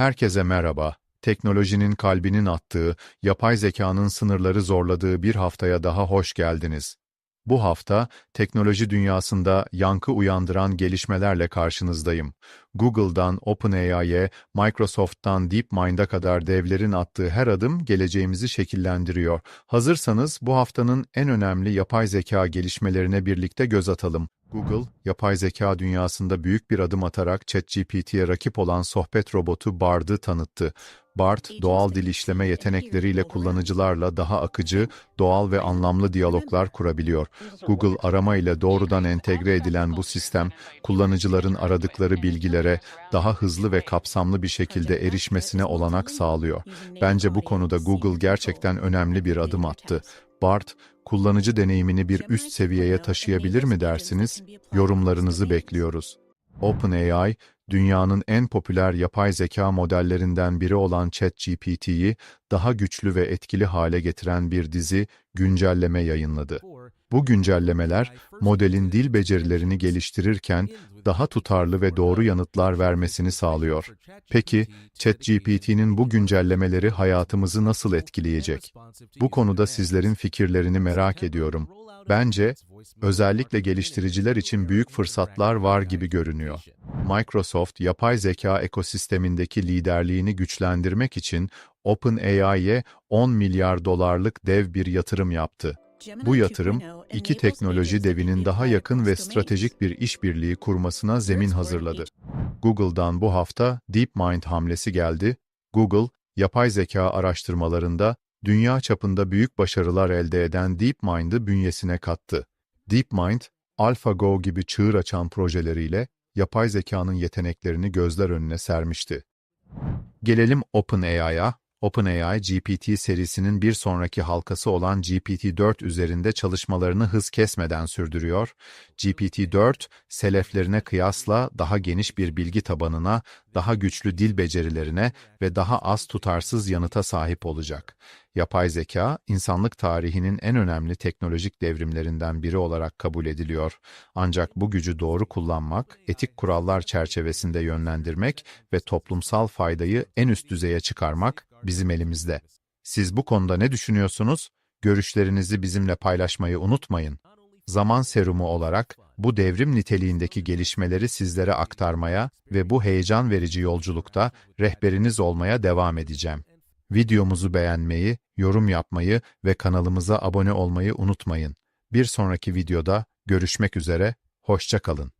Herkese merhaba. Teknolojinin kalbinin attığı, yapay zekanın sınırları zorladığı bir haftaya daha hoş geldiniz. Bu hafta, teknoloji dünyasında yankı uyandıran gelişmelerle karşınızdayım. Google'dan OpenAI'ye, Microsoft'tan DeepMind'a kadar devlerin attığı her adım geleceğimizi şekillendiriyor. Hazırsanız bu haftanın en önemli yapay zeka gelişmelerine birlikte göz atalım. Google, yapay zeka dünyasında büyük bir adım atarak ChatGPT'ye rakip olan sohbet robotu Bard'ı tanıttı. Bard, doğal dil işleme yetenekleriyle kullanıcılarla daha akıcı, doğal ve anlamlı diyaloglar kurabiliyor. Google arama ile doğrudan entegre edilen bu sistem, kullanıcıların aradıkları bilgilere daha hızlı ve kapsamlı bir şekilde erişmesine olanak sağlıyor. Bence bu konuda Google gerçekten önemli bir adım attı. Bard, kullanıcı deneyimini bir üst seviyeye taşıyabilir mi dersiniz? Yorumlarınızı bekliyoruz. OpenAI, dünyanın en popüler yapay zeka modellerinden biri olan ChatGPT'yi daha güçlü ve etkili hale getiren bir dizi güncelleme yayınladı. Bu güncellemeler, modelin dil becerilerini geliştirirken daha tutarlı ve doğru yanıtlar vermesini sağlıyor. Peki, ChatGPT'nin bu güncellemeleri hayatımızı nasıl etkileyecek? Bu konuda sizlerin fikirlerini merak ediyorum. Bence, özellikle geliştiriciler için büyük fırsatlar var gibi görünüyor. Microsoft, yapay zeka ekosistemindeki liderliğini güçlendirmek için OpenAI'ye 10 milyar dolarlık dev bir yatırım yaptı. Bu yatırım, iki teknoloji devinin daha yakın ve stratejik bir işbirliği kurmasına zemin hazırladı. Google'dan bu hafta DeepMind hamlesi geldi. Google, yapay zeka araştırmalarında dünya çapında büyük başarılar elde eden DeepMind'ı bünyesine kattı. DeepMind, AlphaGo gibi çığır açan projeleriyle yapay zekanın yeteneklerini gözler önüne sermişti. Gelelim OpenAI'ya. OpenAI, GPT serisinin bir sonraki halkası olan GPT-4 üzerinde çalışmalarını hız kesmeden sürdürüyor. GPT-4, seleflerine kıyasla daha geniş bir bilgi tabanına, daha güçlü dil becerilerine ve daha az tutarsız yanıta sahip olacak. Yapay zeka, insanlık tarihinin en önemli teknolojik devrimlerinden biri olarak kabul ediliyor. Ancak bu gücü doğru kullanmak, etik kurallar çerçevesinde yönlendirmek ve toplumsal faydayı en üst düzeye çıkarmak bizim elimizde. Siz bu konuda ne düşünüyorsunuz? Görüşlerinizi bizimle paylaşmayı unutmayın. Zaman serumu olarak bu devrim niteliğindeki gelişmeleri sizlere aktarmaya ve bu heyecan verici yolculukta rehberiniz olmaya devam edeceğim. Videomuzu beğenmeyi, yorum yapmayı ve kanalımıza abone olmayı unutmayın. Bir sonraki videoda görüşmek üzere, hoşça kalın.